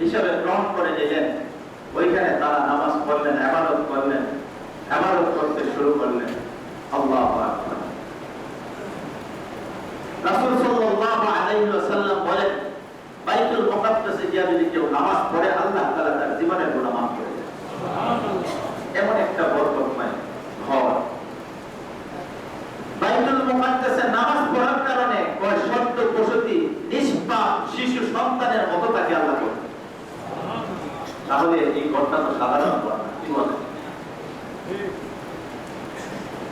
হিসাবে গ্রহণ করে নিলেন। ওইখানে তারা নামাজ পড়লেন, আবাদত করলেন, আবাদত করতে শুরু করলেন। আল্লাহ রাসূল সাল্লাল্লাহু আলাইহি ওয়াসাল্লাম বলেন, বাইতুল মুকাদ্দাসে গিয়ে যদি কেউ নামাজ পড়ে, আল্লাহ তাআলা তার জীবনের গুনাহ মাফ করে দেন। এমন একটা বরকতময় ঘর বাইতুল মুকাদ্দাসে নামাজ পড়ার কারণে ওই সত্য প্রসূতি নিষ্পাপ শিশু সন্তানের মতো তাকে আল্লাহ করে তাহলে এই ঘরটা তো সাধারণ ঘর না কি বলেন?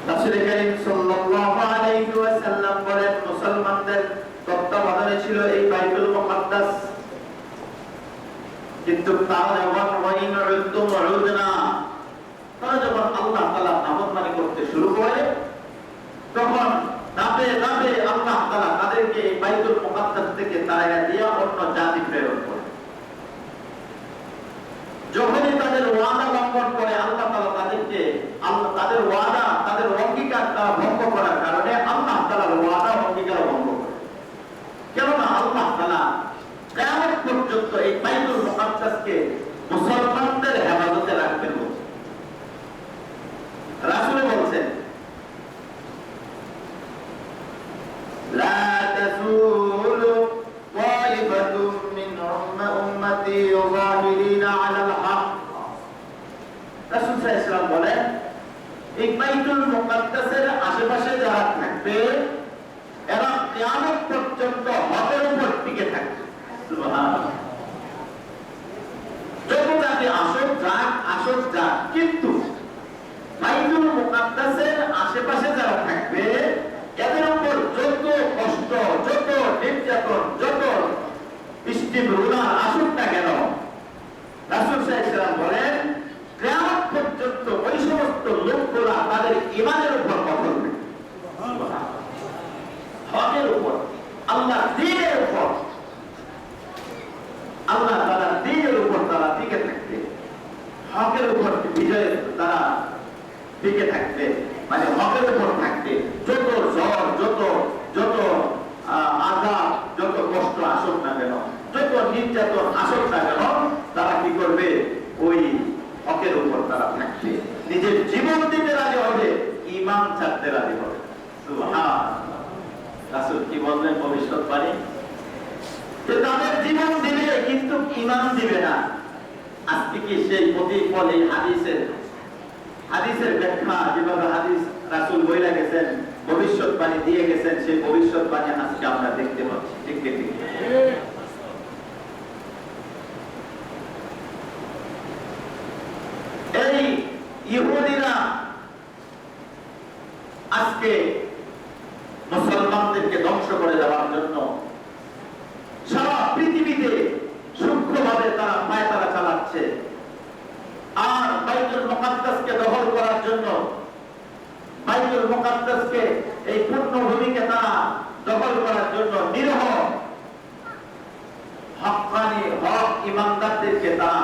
রাসূল করিম সাল্লাল্লাহু আলাইহি ওয়াসাল্লাম বলেন, মুসলমানদের তত্ত্বাবধানে ছিল এই বাইতুল মুকাদ্দাস। কিন্তু তারা যখন ওয়াইন উদ্দুম করতে শুরু করে, তখন ধাপে ধাপে আল্লাহ তাআলা তাদেরকে বাইতুল মুকাদ্দাস থেকে তারা দিয়ে অন্য জাতি প্রেরণ করে যখনই তাদের ওয়াদা লঙ্ঘন করে আল্লাহ তাআলা তাদেরকে আল্লাহ তাদের ওয়াদা, তাদের অঙ্গীকার তারা ভঙ্গ করার কারণে আল্লাহ তালার ওয়াদা অঙ্গীকার ভঙ্গ করে। কেননা আল্লাহ তালা কেমন পর্যন্ত এই বাইতুল মুকাদ্দাসকে মুসলমানদের সুবহানাল্লাহ আসর যাক আসর যাক কিন্তু বাইতুল মুকাদ্দাসের আশেপাশে যারা থাকবে এদের উপর যত কষ্ট যত নির্যাতন যত বৃষ্টি রোদার আসুক না কেন? রাসূল সাল্লাল্লাহু বলেন কিয়ামত পর্যন্ত ওই সমস্ত লোকগুলা তাদের ইমানের উপর কঠোর থাকবে হকের উপর। আল্লাহ দিনের উপর আল্লাহ তারা দিনের উপর তারা টিকে থাকবে হকের উপর বিজয় তারা টিকে থাকবে মানে হকের উপর থাকবে। যত জ্বর, যত যত আঘাত যত কষ্ট আসুক না কেন, যত নির্যাতন আসুক না কেন, তারা কি করবে? ওই হকের উপর তারা থাকবে। নিজের জীবন দিতে রাজি হবে ইমান ছাড়তে রাজি হবে। রাসূল কি বললেন ভবিষ্যৎবাণী যে তাদের জীবন দিবে, কিন্তু ইমান দিবে না। আজকে কি সেই প্রতিফল এই হাদিসের হাদিসের ব্যাখ্যা যেভাবে হাদিস রাসূল বইলা গেছেন, ভবিষ্যৎবাণী দিয়ে গেছেন, সেই ভবিষ্যৎবাণী আজকে আমরা দেখতে পাচ্ছি ঠিক ঠিক। এই ইহুদিরা আজকে মুসলমানদেরকে ধ্বংস করে দেওয়ার জন্য সারা পৃথিবীতে সূক্ষ্মভাবে তারা পায়তারা চালাচ্ছে। আর বাইতুল মুকাদ্দাসকে দখল করার জন্য বাইতুল মুকাদ্দাসকে এই পূর্ণভূমিকে তারা দখল করার জন্য নিরহ হকানি হক ইমানদারদেরকে তারা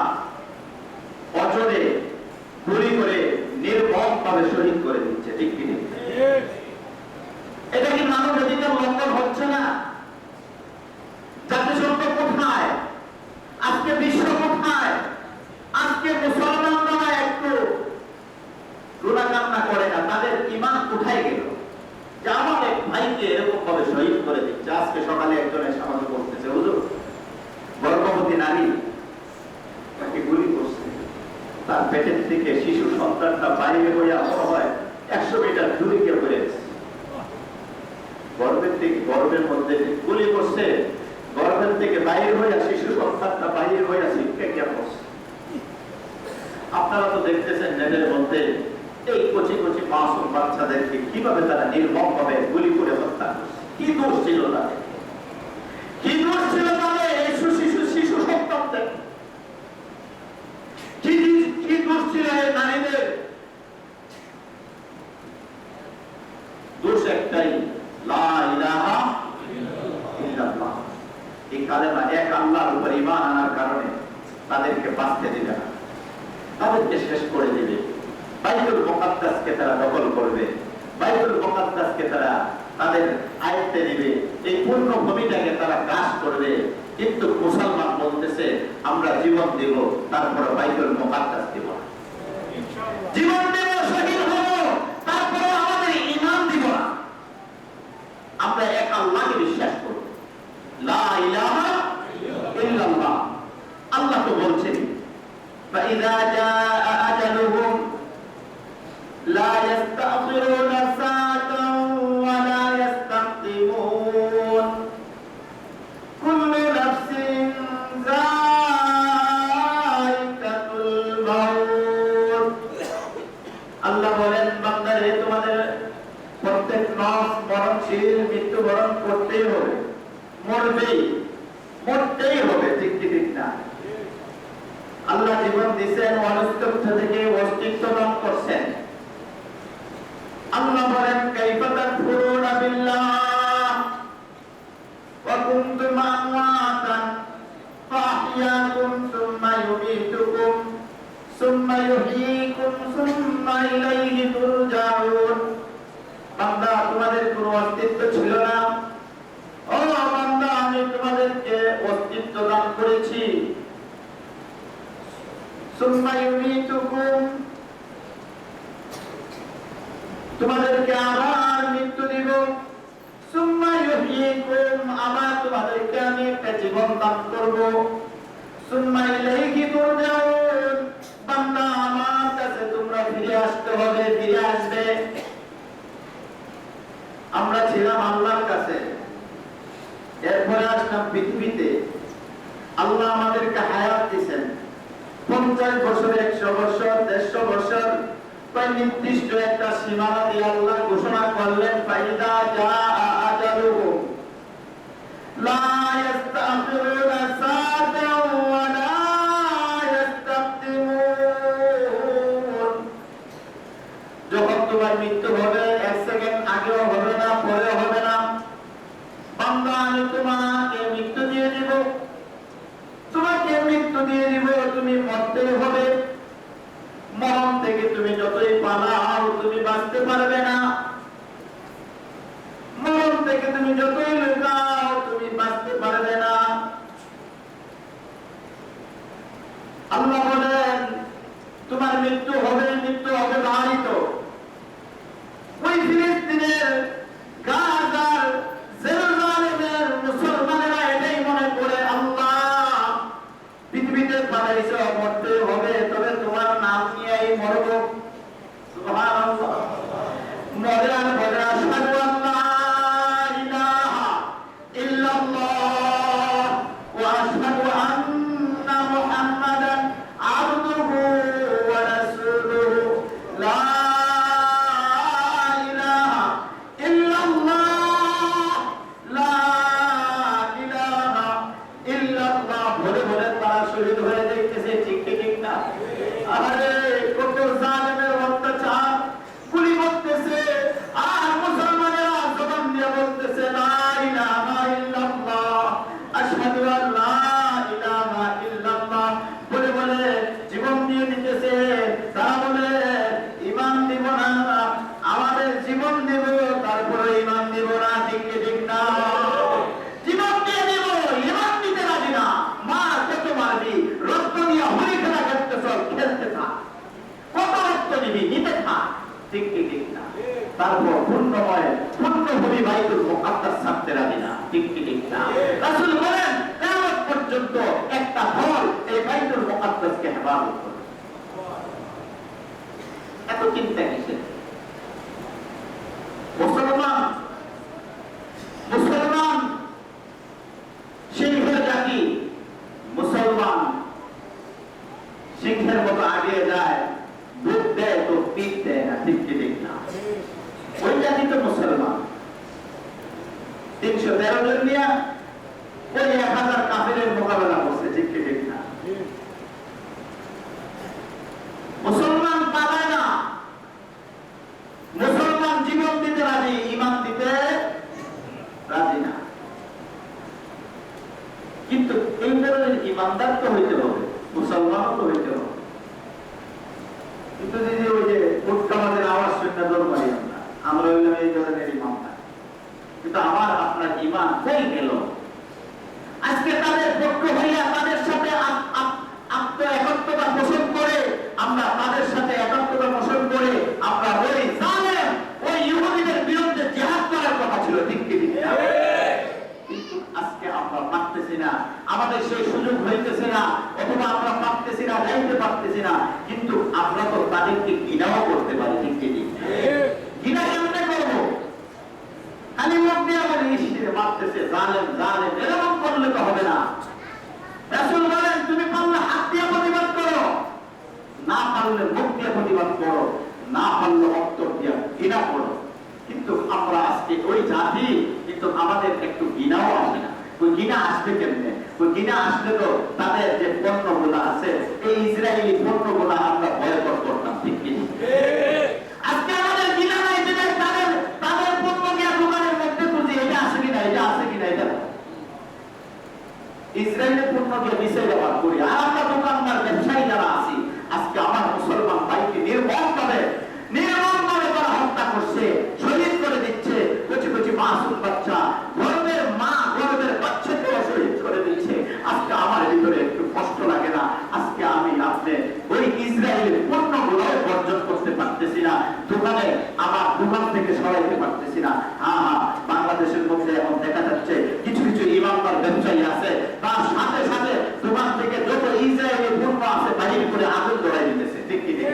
অজরে গুলি করে নির্মম ভাবে শহীদ করে দিচ্ছে ঠিক কি ঠিক? এটা কি মানব অধিকার লঙ্ঘন হচ্ছে না জাতিসংঘ কোথায় আজকে বিশ্ব কোথায় আজকে মুসলমানরা একটু গুণাকামনা করে না তাদের ইমান কোথায় গেল যে আমার এক ভাইকে এরকম ভাবে শহীদ করে দিচ্ছে আজকে সকালে একজন এসে আমাকে বলতেছে হুজুর গর্ভবতী নারী তাকে গুলি করছে তার পেটের থেকে শিশু বাইরে হইয়া মনে হয়, একশো মিটার দূরে গিয়ে পড়ে গেছে। গর্ভের থেকে গর্ভের মধ্যে গুলি করছে গর্ভের থেকে বাইরে হইয়া শিশু সন্তানটা বাইরে হইয়া শিক্ষা জ্ঞান করছে আপনারা তো দেখতেছেন নেটের মধ্যে এই কচি কচি মাসুম বাচ্চাদেরকে কীভাবে তারা নির্মম ভাবে গুলি করে হত্যা কি দোষ ছিল তাদের? পূর্ণ ভূমিটাকে তারা কাজ করবে। কিন্তু মুসলমান বলতেছে, আমরা জীবন দিব, তারপরে বাইবেল মোকাদ্দাস দিব স্ত্রীর মৃত্যুবরণ করতেই হবে। মরবেই। মরতেই হবে, ঠিক না? আল্লাহ জীবন দিয়েছেন অনিস্তব্ধ থেকে অস্তিত্ব দান করছেন। তোমাদেরকে আবার মৃত্যু দিব। আমার তোমাদেরকে আমি একটা জীবন দান করব। আমরা ছিলাম আল্লাহর কাছে। পৃথিবীতে। আল্লাহ আমাদেরকে হায়াত দিয়েছেন পঞ্চাশ বছর, একশো বছর, দেড়শো বছর নির্দিষ্ট একটা সীমানা দিয়ে আল্লাহ ঘোষণা করলেন, ফাইদা যা আজালুহুম লা ইস্তাখিরুনা সাআতাও ওয়া যখন তোমার মৃত্যু পাঠাইছে অমর একটা হল এই বাইতুল মুকাদ্দাসকে হেফাজত করে। এত চিন্তা কিসের? হইতেছে না, অথবা আমরা পারতেছি না যাইতে পারতেছি না, কিন্তু আমরা তো তাদেরকে ঘৃণাও করতে পারি, ঠিক ঠিক? ঘৃণা করব? খালি ইসিরে মারতেছে, জালেম জালেম, এরকম করলে তো হবে না। রাসূল বলেন, তুমি পারলে হাত দিয়ে প্রতিবাদ করো, না পারলে মুখ দিয়ে প্রতিবাদ করো, না পারলে দিয়ে ঘৃণা করো। কিন্তু আমরা আজকে ওই জাতি, কিন্তু আমাদের একটু ঘৃণাও আসে না। ওই ঘৃণা আসবে কেমনে? ওই আসলে তো তাদের যে পণ্যগুলো আছে, এই ইসরায়েলি পণ্যগুলো আমরা বয়কট করতাম, ঠিক কি আজকে আমাদের ঘৃণা নাই যে তাদের তাদের পণ্য দোকানের মধ্যে খুঁজি, এটা আছে কিনা, এটা আছে কিনা, এটা ইসরায়েলের পণ্য দিয়ে মিশে ব্যবহার করি, আর আমরা দোকানদার, ব্যবসায়ী যারা আছি, আজকে আমার মুসলমান ভাইকে নির্মম ভাবে নির্মম ভাবে তারা হত্যা করছে, শহীদ করে দিচ্ছে কচি কচি মাসুম বাচ্চা পারতেছি না। দোকানে আমার দোকান থেকে সরাইতে পারতেছি না। হ্যাঁ হ্যাঁ বাংলাদেশের মধ্যে এখন দেখা যাচ্ছে কিছু কিছু ইমানদার ব্যবসায়ী আছে তার সাথে সাথে দোকান থেকে যত ইসরায়েলি পণ্য আছে বাহির করে আগুন ধরাই দিতেছে ঠিক কি ঠিক?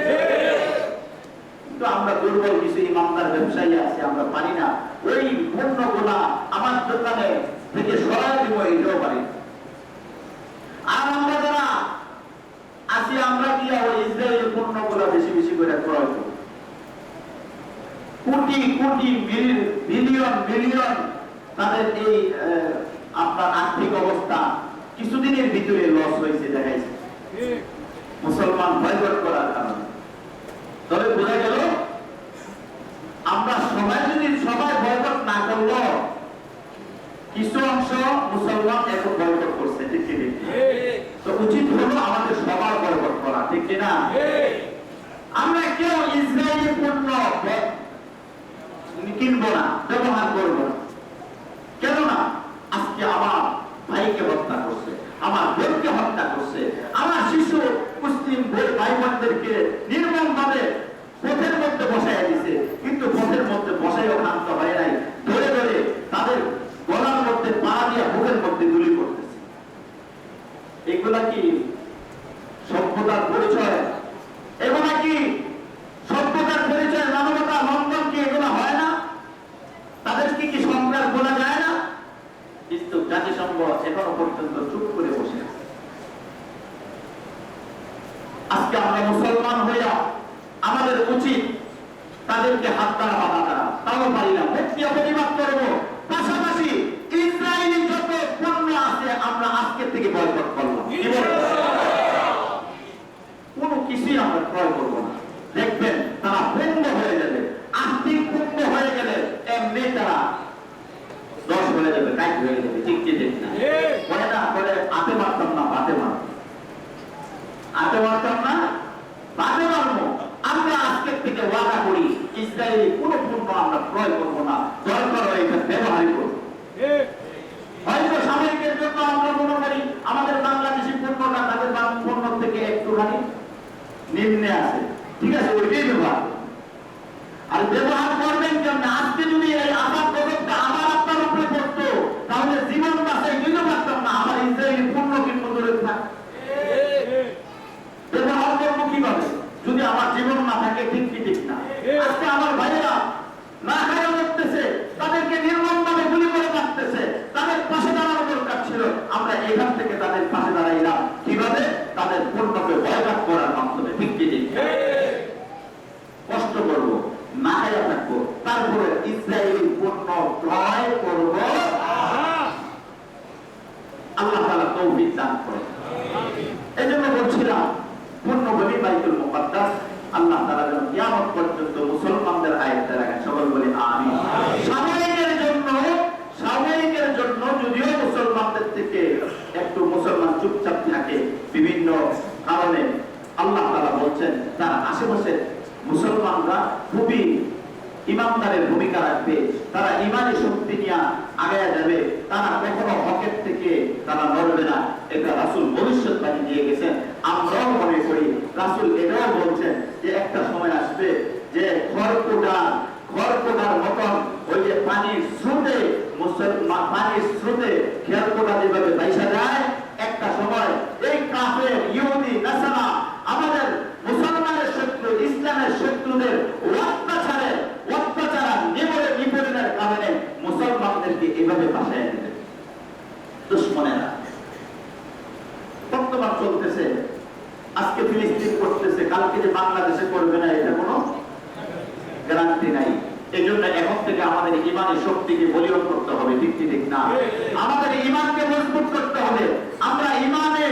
কিন্তু আমরা দুর্বল কিছু ইমানদার ব্যবসায়ী আছে আমরা পারি না ওই পণ্যগুলা আমার দোকানে থেকে সরাই দিব এটাও পারি না। আর আমরা যারা আছি আমরা কি ওই ইসরায়েলি পণ্যগুলা বেশি বেশি করে ক্রয় করি কোটি কোটি মিল- মিলিয়ন মিলিয়ন তাদের এই আহ, আপনার আর্থিক অবস্থা কিছুদিনের ভিতরে লস হয়েছে দেখাইছে মুসলমান ভয়কট করার কারণে। তবে বোঝা গেল, আমরা সবাই যদি সবাই বয়কট না করল, কিছু অংশ মুসলমান এখন বয়কট করছে, ঠিক কি ঠিক? তো উচিত হলো আমাদের সবার বয়কট করা, ঠিক কি না? আমরা কেউ ইসরায়েলি পণ্য কিনবো না, ব্যবহার করব না কেননা আজকে আমার ভাইকে হত্যা করছে আমার বোনকে হত্যা করছে আমার শিশু মুসলিম বোন ভাই নির্মম ভাবে পথের মধ্যে বসাইয়া দিছে। কিন্তু পথের মধ্যে বসাইও শান্ত হয় নাই। ধরে ধরে তাদের গলার মধ্যে পা দিয়া বুকের মধ্যে গুলি করতেছে। এগুলা কি সভ্যতার পরিচয় এগুলা কি সভ্যতার পরিচয় মানবতা লঙ্ঘন কি এগুলা হয় না তাদেরকে কি সন্ত্রাস বলা যায় না কিন্তু জাতিসংঘ এখনও পর্যন্ত চুপ করে বসে আছে। আজকে আমরা মুসলমান হইয়া আমাদের উচিত তাদেরকে হাত দ্বারা বাধা দ্বারা তাও পারি না মুখ দিয়ে প্রতিবাদ করব পাশাপাশি ইসরায়েলি যত পণ্য আছে আমরা আজকের থেকে বয়কট করলাম কি বলেন? কোনো কিছুই আমরা ক্রয় করব না দেখবেন তারা পূর্ণ হয়ে যাবে আর্থিক পূর্ণ হয়ে গেলে এমনি তারা হয়ে যাবে কাজ হয়ে যাবে ঠিক কি ঠিক না। বলে না বলে আতে মারতাম না বাতে মারতাম। আতে মারতাম না বাতে মারবো। আমরা আজকের থেকে ওয়াদা করি ইসরায়েলি কোনো পণ্য আমরা ক্রয় করব না। দরকার হয় এটা ব্যবহারই করব হয়তো সাময়িকের জন্য আমরা মনে করি আমাদের বাংলাদেশি পণ্যটা তাদের পণ্য থেকে একটুখানি নিম্নে আছে। ঠিক আছে ওইটাই ব্যবহার। আর ব্যবহার আশেপাশে মুসলমানরা খুবই ইমানদারের ভূমিকা রাখবে, তারা ইমানি শক্তি নিয়ে আগায় যাবে, তারা কখনো হকের থেকে তারা লড়বে না। এটা রাসুল ভবিষ্যৎবাণী দিয়ে গেছেন। আমরাও মনে করি, রাসুল এটাও বলছেন যে একটা সময় আসবে যে খড়কুটা, খড়কুটার মতন ওই যে পানির স্রোতে, মুসলমান পানির স্রোতে খেয়ালকুটা যেভাবে বাইসা যায়, একটা সময় এই কাফের, ইহুদি, নাসারা আমাদের ইসলামের শত্রুদের অত্যাচারে, অত্যাচার নিবরে বিপরীতের কারণে মুসলমানদেরকে এভাবে বাসায় নিতে দুশ্মনেরা। বর্তমান চলতেছে, আজকে ফিলিস্তিন করতেছে, কালকে যে বাংলাদেশে করবে না, এটা কোনো গ্যারান্টি নাই। এজন্য জন্য এখন থেকে আমাদের ইমানের শক্তিকে বলিয়ন করতে হবে, ঠিক ঠিক না? আমাদের ইমানকে মজবুত করতে হবে। আমরা ইমানে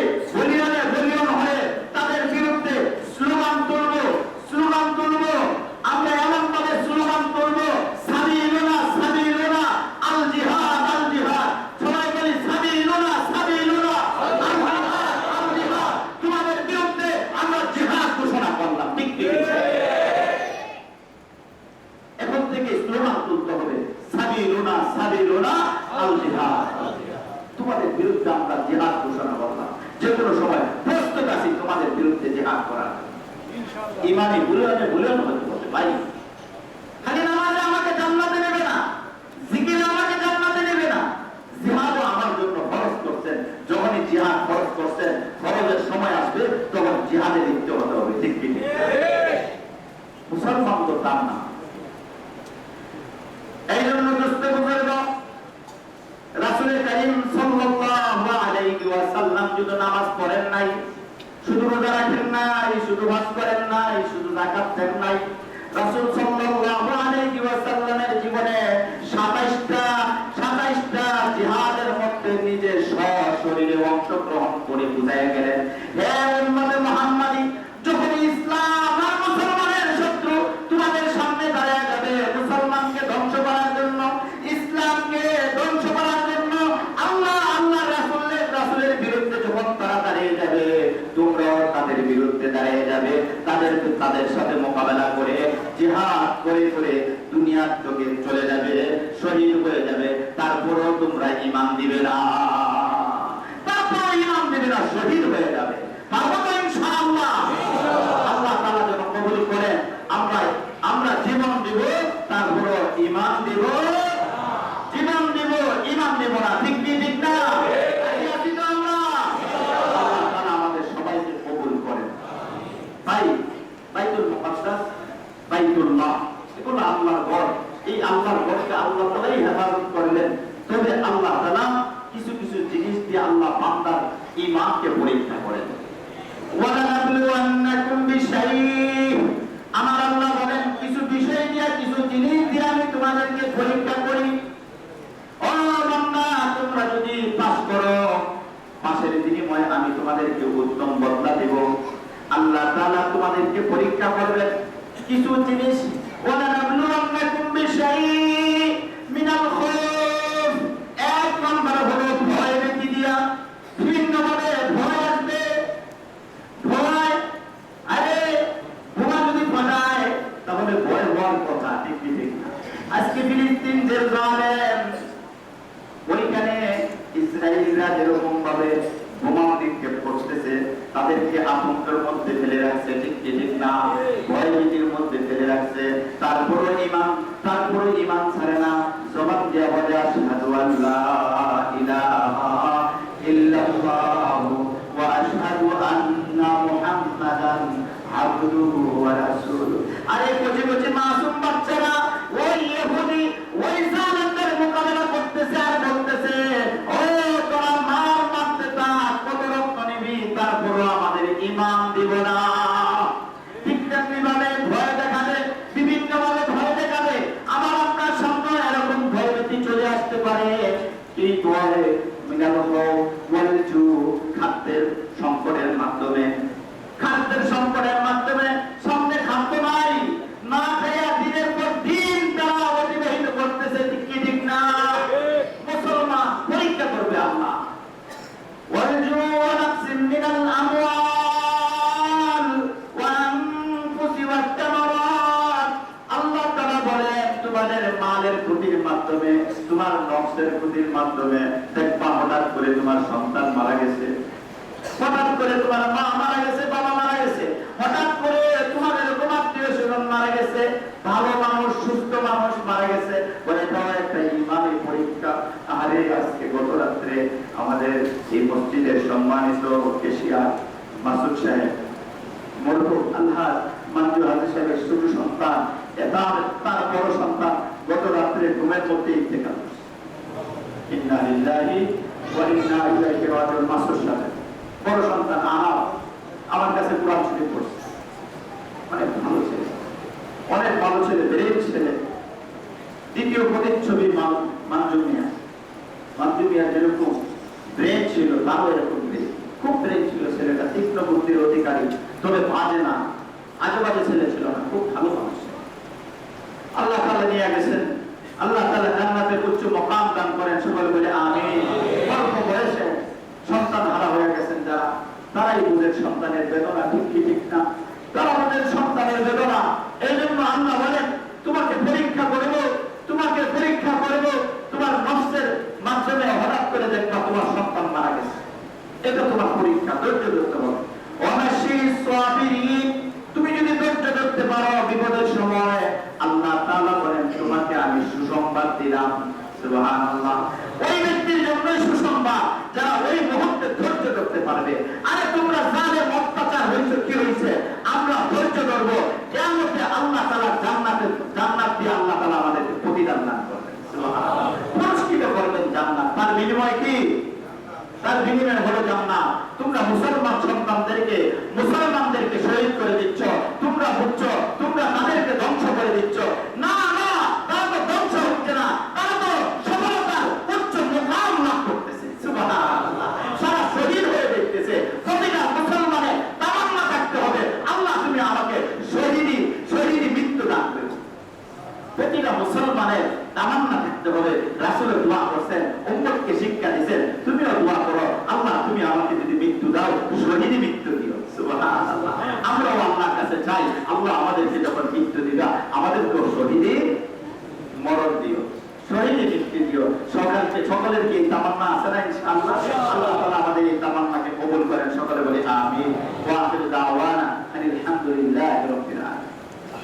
জিহাদ ঘোষণা করলাম। যে কোনো সময় প্রস্তুত আছি তোমাদের বিরুদ্ধে জিহাদ করার। ইমানি বুলানে বুলানো হতে হবে ভাই খালি নামাজে আমাকে জান্নাতে নেবে না। জিকিরে আমাকে জান্নাতে নেবে না। জিহাদও আমার জন্য ফরজ করছেন। যখনই জিহাদ ফরজ করছেন ফরজের সময় আসবে তখন জিহাদে লিপ্ত হতে হবে। ঠিক কি ঠিক? মুসলমান তো তার না এই জন্য দুস্থ বুজুর্গ রাসূল করিম সাল্লাল্লাহু আলাইহি ওয়াসাল্লাম যদি নামাজ পড়েন নাই শুধু রোজা রাখেন নাই, শুধু ভাস করেন নাই, শুধু জাকাত দেন নাই। রাসূল সাল্লাল্লাহু আলাইহি ওয়াসাল্লামের জীবনে 27টা 27টা জিহাদের মধ্যে নিজে সশরীরে অংশগ্রহণ করে বুঝাইয়া গেলেন, হে উম্মতে মুহাম্মাদি যখন ইসলাম আর মুসলমানের শত্রু তোমাদের সামনে দাঁড়ায় যাবে মুসলমানকে ধ্বংস করার জন্য ইসলামকে ধ্বংস করার জন্য আল্লাহ আল্লাহ রাসূলের রাসূলের বিরুদ্ধে যখন তারা দাঁড়িয়ে যাবে তোমরাও তাদের বিরুদ্ধে দাঁড়িয়ে যাবে তাদের তাদের সাথে মোকাবেলা করে জিহাদ করে করে দুনিয়ার থেকে চলে যাবে শহীদ হয়ে যাবে তারপরেও তোমরা ঈমান দিবে না তারপর ঈমান দিবে না শহীদ হয়ে যাবে পারব তো ইনশাআল্লাহ আল্লাহ তাআলা যেন কবুল করেন আমরা আমরা জীবন দিব তারপর ঈমান দিব জীবন দিব ঈমান দিব না ঠিক কি ঠিক না রাজি আছি তো আমরা আল্লাহ তাআলা আমাদের সবাইকে কবুল করেন ভাই বাইতুল মুকাদ্দাস বাইতুল্লাহ এগুলো আল্লাহর ঘর এই আল্লাহর ঘরকে আল্লাহ তাআলাই হেফাজত করলেন তবে আল্লাহ তাআলা কিছু কিছু জিনিস দিয়ে আল্লাহ ঈমানকে পরীক্ষা করেন। আমার আল্লাহ বলেন, কিছু বিষয় দিয়ে কিছু জিনিস আমি তোমাদেরকে পরীক্ষা করি। ও তোমরা যদি পাস করো, পাশের বিনিময়ে আমি তোমাদেরকে উত্তম বদলা দেব। আল্লাহ তোমাদেরকে পরীক্ষা করবেন। কিছু জিনিস ওয়ালানাবলুওয়ান্নাকুম বিশাইইন মিনাল খাউফ এক নম্বর হলো ভয় ভীতি দিয়া বিভিন্ন ভাবে ভয় আসবে ভয় আরে বোমা যদি ফাটায় তাহলে ভয় হওয়ার কথা ঠিক কি ঠিক না? আজকে ফিলিস্তিন জেরুজালেম ওইখানে ইসরায়েলরা যেরকম ভাবে বোমা নিক্ষেপ করতেছে তাদেরকে আতঙ্কের মধ্যে ফেলে রাখছে, ঠিক কি, ঠিক না? ভয় ভীতির মধ্যে ফেলে রাখছে। তারপরে ইমান তারপরে ইমান ছাড়ে না। জবাব দেওয়া আল্লাহ ইলাহা ওয়া আশহাদু আন্না মুহাম্মাদান আবদুহু ওয়া আরে, কচি কচি, মাসুম বাচ্চারা! ক্ষতির মাধ্যমে দেখবা হঠাৎ করে তোমার সন্তান মারা গেছে। হঠাৎ করে তোমার মা মারা গেছে, বাবা মারা গেছে। হঠাৎ করে তোমার এরকম আত্মীয় স্বজন মারা গেছে, ভালো মানুষ, সুস্থ মানুষ মারা গেছে। বলে তাও একটা ইমানি পরীক্ষা। আরে, আজকে গত রাত্রে আমাদের এই মসজিদের সম্মানিত কেশিয়ার মাসুদ সাহেব, মরহুম আল্লাহ মানজু হাজির সাহেবের ছোট সন্তান তার তার বড় সন্তান গত রাত্রে ঘুমের মধ্যে ইন্তেকাল। ইন্না লিল্লাহি ওয়া ইন্না ইলাইহি রাজিউন, মাসুদ সাহেব। বড় সন্তান, আমার আমার কাছে কোরআন শরীফ পড়ছে। অনেক ভালো ছেলে। অনেক ভালো ছেলে ব্রেন ছেলে। দ্বিতীয় প্রতিচ্ছবি মানজুম মিয়া। মানজুম মিয়া যেরকম ব্রেন ছিল, তারও এরকম ব্রেন খুব ব্রেন ছিল ছেলেটা, তীক্ষ্ণ বুদ্ধির অধিকারী। তবে বাজে না। আজে বাজে ছেলে ছিল না, খুব ভালো মানুষ। আল্লাহ তাআলা নিয়ে গেছেন। আল্লাহ তাআলা জান্নাতের উচ্চ মকাম দান করেন, সকলে বলে আমিন। অল্প বয়সে সন্তান হারা হয়ে গেছেন যারা, তারাই বুঝেন সন্তানের বেদনা, ঠিক কি ঠিক না? তারা বুঝেন সন্তানের বেদনা। এই জন্য আল্লাহ বলেন, তোমাকে পরীক্ষা করব তোমাকে পরীক্ষা করব তোমার নষ্টের মাধ্যমে হঠাৎ করে দেখবা তোমার সন্তান মারা গেছে। এটা তোমার পরীক্ষা, ধৈর্য ধরতে হবে অনাশী সাবিরিন তুমি যদি ধৈর্য ধরতে পারো বিপদের সময় আল্লাহ তাআলা বলেন তোমাকে আমি সুসংবাদ দিলাম সুবহানাল্লাহ ওই ব্যক্তির জন্যই সুসংবাদ যারা ওই মুহূর্তে ধৈর্য ধরতে পারবে আরে তোমরা জালেম হয়েছে আমরা ধৈর্য ধরবো। কিয়ামতে আল্লাহ তালা জান্নাতে জান্নাত দিয়ে